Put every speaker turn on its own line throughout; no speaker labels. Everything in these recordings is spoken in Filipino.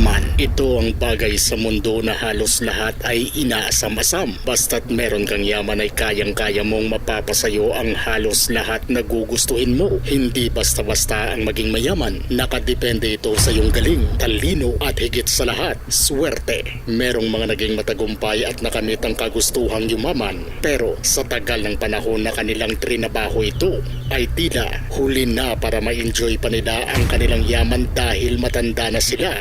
Yaman, ito ang bagay sa mundo na halos lahat ay inaasam-asam. Basta't meron kang yaman ay kayang-kaya mong mapapasayo ang halos lahat na gugustuhin mo. Hindi basta-basta ang maging mayaman. Nakadepende ito sa iyong galing, talino at higit sa lahat, swerte. Merong mga naging matagumpay at nakamit ang kagustuhang yumaman. Pero sa tagal ng panahon na kanilang trinabaho ito, ay tila huli na para ma-enjoy pa nila ang kanilang yaman dahil matanda na sila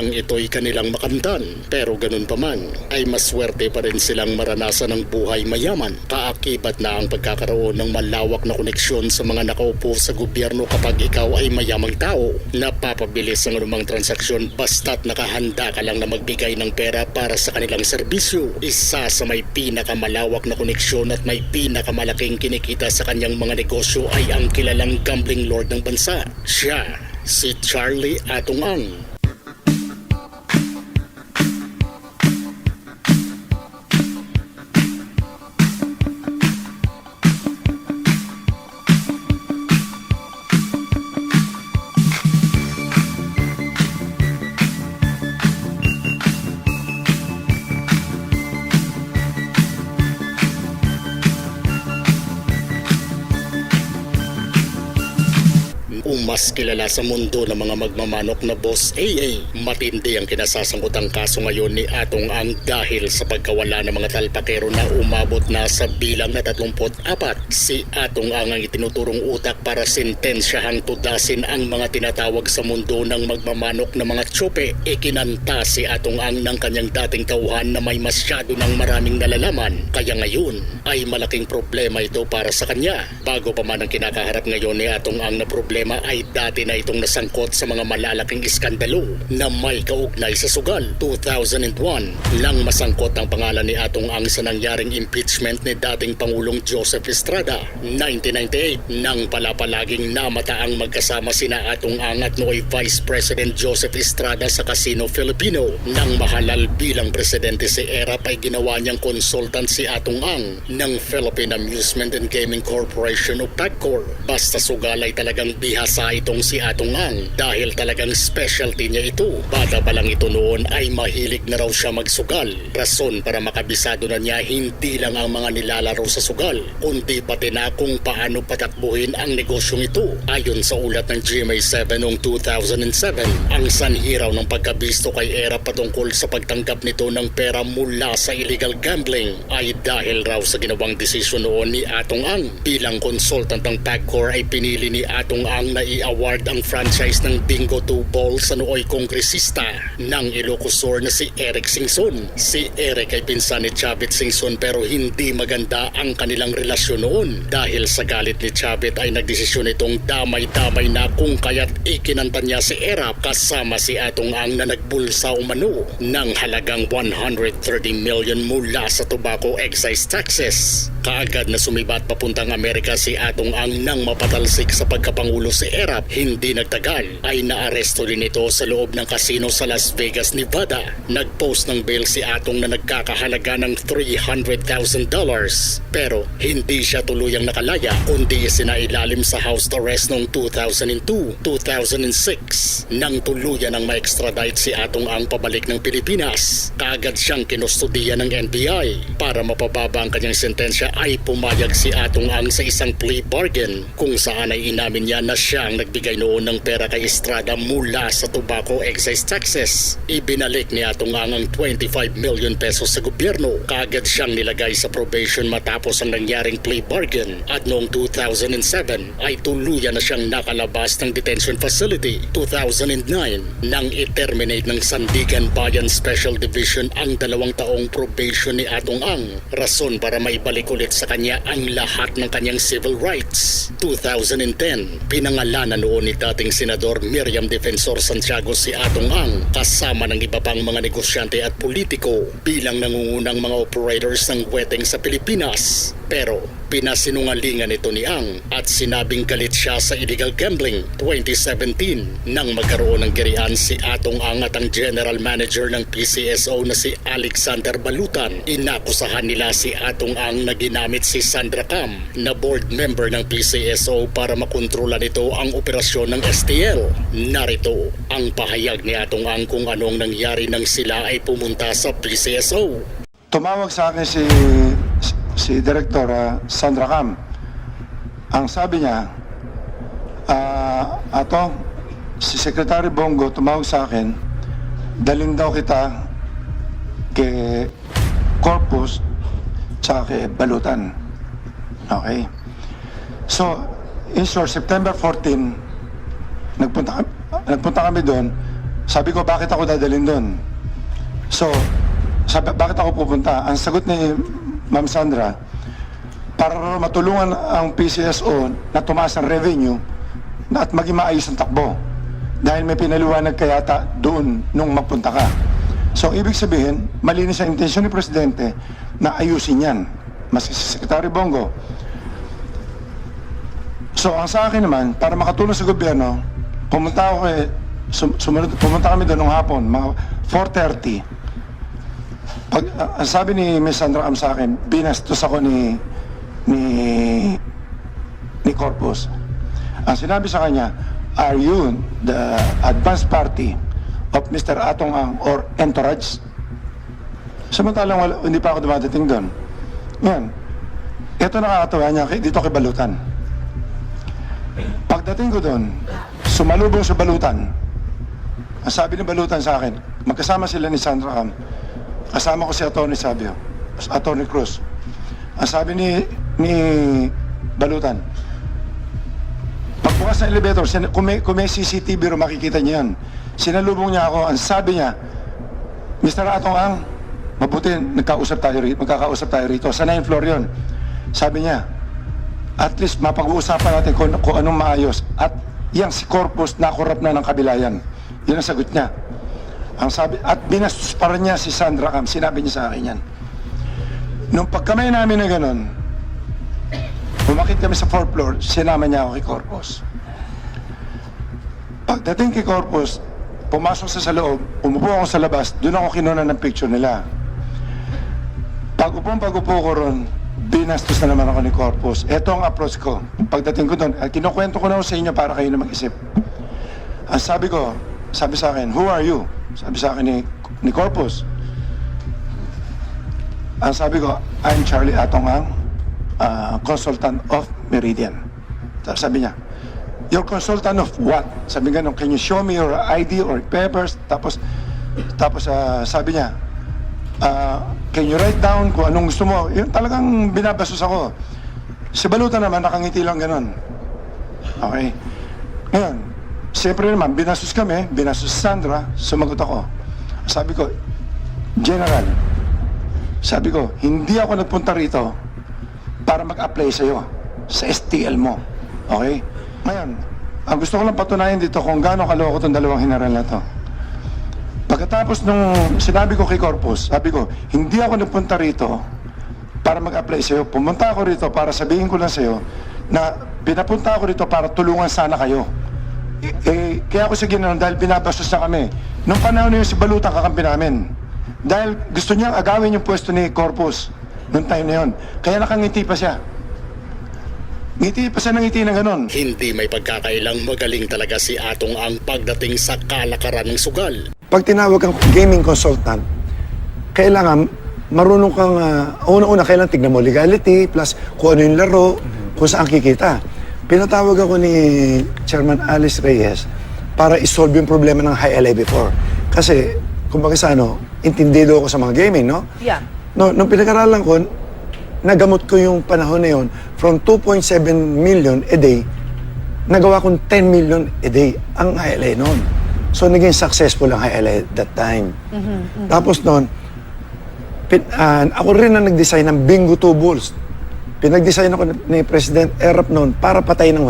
nang ito'y kanilang makamtan. Pero ganun pa man, ay maswerte pa rin silang maranasan ng buhay mayaman. Kaakibat na ang pagkakaroon ng malawak na koneksyon sa mga nakaupo sa gobyerno kapag ikaw ay mayamang tao. Napapabilis ang anumang transaksyon basta't nakahanda ka lang na magbigay ng pera para sa kanilang serbisyo. Isa sa may pinakamalawak na koneksyon at may pinakamalaking kinikita sa kanyang mga negosyo ay ang kilalang gambling lord ng bansa. Siya, si Charlie Atong. Umas kilala sa mundo ng mga magmamanok na Boss AA. Matindi ang kinasasangkutang kaso ngayon ni Atong Ang dahil sa pagkawala ng mga talpakero na umabot na sa bilang na 34. Si Atong Ang ang itinuturong utak para sentensyahang tudasin ang mga tinatawag sa mundo ng magmamanok na mga tsope. Ikinanta si Atong Ang ng kanyang dating tauhan na may masyado ng maraming nalalaman. Kaya ngayon ay malaking problema ito para sa kanya. Bago pa man ang kinakaharap ngayon ni Atong Ang na problema ay dati na itong nasangkot sa mga malalaking iskandalo na may kaugnay sa sugal. 2001 nang masangkot ang pangalan ni Atong Ang sa nangyaring impeachment ni dating Pangulong Joseph Estrada. 1998 nang palapalaging namata ang magkasama sina Atong Ang at nooy Vice President Joseph Estrada sa Casino Filipino. Nang mahalal bilang presidente si Erap ay ginawa niyang consultant si Atong Ang ng Philippine Amusement and Gaming Corporation o PAGCOR. Basta sugal ay talagang bihasa itong si Atong Ang dahil talagang specialty niya ito. Bata pa lang ito noon ay mahilig na raw siya magsugal. Rason para makabisado na niya hindi lang ang mga nilalaro sa sugal, kundi pati na kung paano patakbuhin ang negosyong ito. Ayon sa ulat ng GMA7 noong 2007, ang sanhiraw ng pagkabisto kay Era patungkol sa pagtanggap nito ng pera mula sa illegal gambling ay dahil raw sa ginawang desisyon noon ni Atong Ang. Bilang consultant ng PAGCOR ay pinili ni Atong Ang na i-award ang franchise ng Bingo 2 Ball sa nooy kongresista ng Ilocosur na si Eric Singson. Si Eric ay pinsan ni Chavit Singson pero hindi maganda ang kanilang relasyon noon dahil sa galit ni Chavit ay nagdesisyon itong damay-damay na kung kaya't ikinanta niya si Erap kasama si Atong Ang na nagbulsa umano ng halagang 130 million mula sa tobacco excise taxes. Kaagad na sumibat papuntang Amerika si Atong Ang nang mapatalsik sa pagkapangulo si Erap. Hindi nagtagal ay naaresto din ito sa loob ng kasino sa Las Vegas, Nevada. Nagpost ng bail si Atong na nagkakahalaga ng $300,000 pero hindi siya tuluyang nakalaya kundi isinailalim sa house arrest noong 2002-2006 nang tuluyan ng ma-extradite si Atong Ang pabalik ng Pilipinas. Kaagad siyang kinustudiya ng NBI para mapababa ang kanyang sentensya ay pumayag si Atong Ang sa isang plea bargain kung saan ay inamin niya na siya ang nagbigay noon ng pera kay Estrada mula sa tobacco excise taxes. Ibinalik ni Atong Ang ang 25 million pesos sa gobyerno. Kaagad siyang nilagay sa probation matapos ang nangyaring plea bargain at noong 2007 ay tuluyan na siyang nakalabas ng detention facility. 2009 nang i-terminate ng Sandigan Bayan Special Division ang dalawang taong probation ni Atong Ang. Rason para maibalik ulit sa kanya ang lahat ng kanyang civil rights. 2010, pinangalanan noon ni dating Senador Miriam Defensor Santiago si Atong Ang kasama ng iba pang mga negosyante at politiko bilang nangungunang mga operators ng wedding sa Pilipinas. Pero Pinasinungalingan ito ni Ang at sinabing galit siya sa illegal gambling 2017 nang magkaroon ng girian si Atong Ang at ang general manager ng PCSO na si Alexander Balutan. Inakusahan nila si Atong Ang na ginamit si Sandra Cam na board member ng PCSO para makontrolan ito ang operasyon ng STL. Narito ang pahayag ni Atong Ang kung anong nangyari nang sila ay pumunta sa PCSO.
Tumawag sa akin si si Direktora Sandra Cam. Ang sabi niya, ah, ato, si Secretary Bongo tumawag sa akin, daling daw kita kay Corpus tsaka kay Balutan. Okay? So, in short, September 14, nagpunta, nagpunta kami doon. Sabi ko, bakit ako dadalhin doon? So, sabi, bakit ako pupunta? Ang sagot ni Ma'am Sandra, para matulungan ang PCSO na tumaas ang revenue at maging maayos ang takbo. Dahil may pinaliwanag ka yata doon nung magpunta ka. So, ibig sabihin, malinis ang intensyon ni Presidente na ayusin yan. Maski si Secretary Bongo. So, ang sa akin naman, para makatulong sa gobyerno, pumunta ako kay, sum, sumunod, pumunta kami doon ng hapon, mga 4.30. Pag, ang sabi ni Ms. Sandra Am sa akin, binastos ako ni, ni, ni Corpus. Ang sinabi sa kanya, are you the advanced party of Mr. Atong Ang or entourage? Samantalang wala, hindi pa ako dumadating doon. Ngayon, ito nakakatawa niya dito kay Balutan. Pagdating ko doon, sumalubong sa Balutan. Ang sabi ni Balutan sa akin, magkasama sila ni Sandra Cam. Kasama ko si Atty. Sabio, Atty. Cruz. Ang sabi ni, ni Balutan, pagbukas ng elevator, kung may, kung may CCTV ro makikita niya yan. Sinalubong niya ako, ang sabi niya, Mr. Atong Ang, mabuti nagkausap tayo rito, magkakausap tayo rito. Sa 9th floor yon. Sabi niya, at least mapag-uusapan natin kung, kung anong maayos. At yang si Corpus nakurap na ng kabilayan. Yun ang sagot niya. Ang sabi, at binastos pa rin niya si Sandra Cam. Sinabi niya sa akin yan. Nung pagkamay namin na ganun, umakit kami sa fourth floor, sinama niya ako kay Corpus. Pagdating kay Corpus, pumasok sa sa loob, umupo ako sa labas, doon ako kinuna ng picture nila. Pag upong pag upo ko ron, binastos na naman ako ni Corpus. Ito ang approach ko. Pagdating ko doon, kinukwento ko na sa inyo para kayo na mag-isip. Ang sabi ko, sabi sa akin, who are you? Sabi sa akin ni, ni Corpus. Ang sabi ko, I'm Charlie Atongang, uh, consultant of Meridian. Tapos sabi niya, Your consultant of what? Sabi nga, can you show me your ID or papers? Tapos, tapos ah, sabi niya, ah, can you write down kung anong gusto mo? Yun talagang binabasos ako. Si Baluta naman, nakangiti lang ganun. Okay. Ngayon, siyempre naman, binasos kami, binasos si Sandra, sumagot ako. Sabi ko, General, sabi ko, hindi ako nagpunta rito para mag-apply sa'yo sa STL mo. Okay? Ngayon, ang gusto ko lang patunayan dito kung gaano kaloko itong dalawang general na to. Pagkatapos nung sinabi ko kay Corpus, sabi ko, hindi ako nagpunta rito para mag-apply sa'yo. Pumunta ako rito para sabihin ko lang sa'yo na pinapunta ako rito para tulungan sana kayo. Eh, eh, kaya ako sige na dahil binabastos na kami. Nung panahon na yun, si Balutang kakampi namin. Dahil gusto niyang agawin yung pwesto ni Corpus noong time na yun. Kaya nakangiti pa siya. Ngiti pa siya ng ngiti na ganun.
Hindi may pagkakailang magaling talaga si Atong ang pagdating sa kalakaran ng sugal.
pag tinawag kang gaming consultant, kailangan marunong kang, ah, una-una, kailangan tignan mo legality, plus kung ano yung laro, kung saan kikita. Pinatawag ako ni Chairman Alice Reyes para isolve yung problema ng high LA4. Kasi, kumbaga sa ano, intindido ako sa mga gaming, no?
Yeah.
No, nung pinag-aralan ko, nagamot ko yung panahon na yun from 2.7 million a day, nagawa kong 10 million a day ang HLA noon. So, naging successful ang HLA that time. Tapos noon, pin, ah, ako rin ang nag-design ng Bingo 2 Bulls. Pinag-design ako ni President Erap noon para patayin ng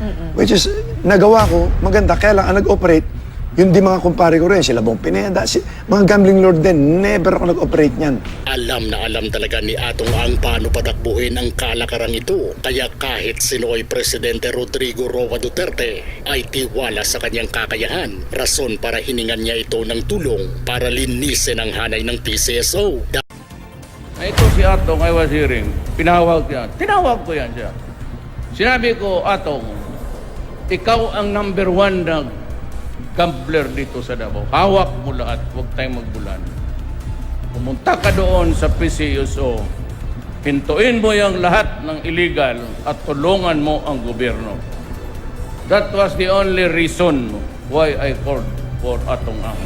wedding. Which is, nagawa ko, maganda, kaya lang ang nag-operate, Yung di mga kumpare ko rin, sila Bong Pineda, si, mga gambling lord din, never ako nag-operate niyan.
Alam na alam talaga ni Atong Ang paano patakbuhin ang kalakarang ito. Kaya kahit sino ay Presidente Rodrigo Roa Duterte ay tiwala sa kanyang kakayahan. Rason para hiningan niya ito ng tulong para linisin ang hanay ng PCSO.
Na ito si Atong, I was hearing, pinawag niya. Tinawag ko yan siya. Sinabi ko, Atong, ikaw ang number one na gambler dito sa Davao. Hawak mo lahat, huwag tayong magbulan. Pumunta ka doon sa PCUSO, hintuin mo yung lahat ng illegal at tulungan mo ang gobyerno. That was the only reason why I called for Atong Ang.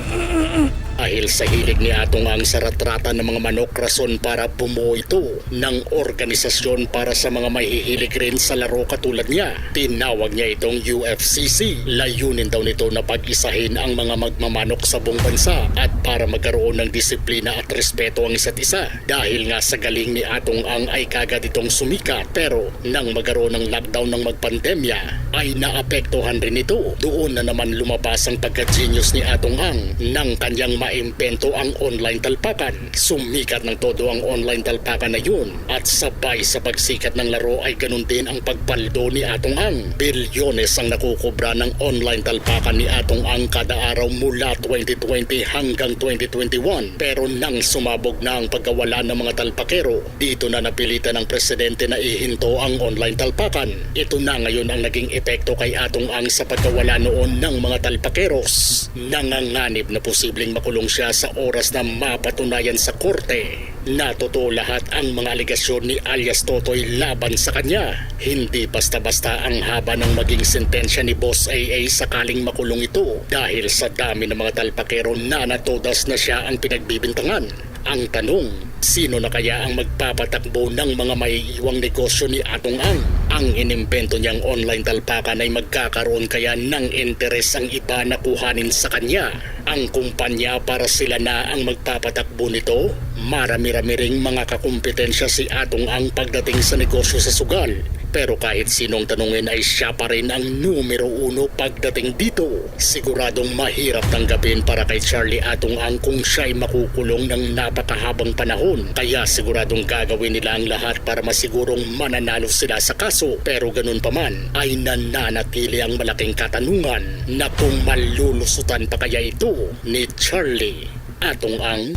Dahil sa hilig ni Atong ang sa ratrata ng mga manok rason para bumuo ito ng organisasyon para sa mga mahihilig rin sa laro katulad niya. Tinawag niya itong UFCC. Layunin daw nito na pag-isahin ang mga magmamanok sa buong bansa at para magkaroon ng disiplina at respeto ang isa't isa. Dahil nga sa galing ni Atong ang ay kagad itong sumikat pero nang magkaroon ng lockdown ng magpandemya ay naapektuhan rin ito. Doon na naman lumabas ang pagka-genius ni Atong Ang nang kanyang maimpento ang online talpakan. Sumikat ng todo ang online talpakan na yun at sabay sa pagsikat ng laro ay ganun din ang pagpaldo ni Atong Ang. Bilyones ang nakukubra ng online talpakan ni Atong Ang kada araw mula 2020 hanggang 2021. Pero nang sumabog na ang pagkawala ng mga talpakero, dito na napilitan ng presidente na ihinto ang online talpakan. Ito na ngayon ang naging epekto kay Atong Ang sa pagkawala noon ng mga talpakeros. Nanganganib na posibleng makulong siya sa oras na mapatunayan sa korte na totoo lahat ang mga aligasyon ni alias Totoy laban sa kanya. Hindi basta-basta ang haba ng maging sentensya ni Boss AA sakaling makulong ito dahil sa dami ng mga talpakero na natodas na siya ang pinagbibintangan. Ang tanong, sino na kaya ang magpapatakbo ng mga maiiwang negosyo ni Atong Ang? Ang inimbento niyang online talpakan ay magkakaroon kaya ng interes ang iba na kuhanin sa kanya. Ang kumpanya para sila na ang magpapatakbo nito? Marami-rami ring mga kakumpetensya si Atong Ang pagdating sa negosyo sa sugal. Pero kahit sinong tanungin ay siya pa rin ang numero uno pagdating dito. Siguradong mahirap tanggapin para kay Charlie Atong Ang kung siya'y makukulong ng napakahabang panahon. Kaya siguradong gagawin nila ang lahat para masigurong mananalo sila sa kaso. Pero ganun pa man ay nananatili ang malaking katanungan na kung malulusutan pa kaya ito ni Charlie Atong Ang.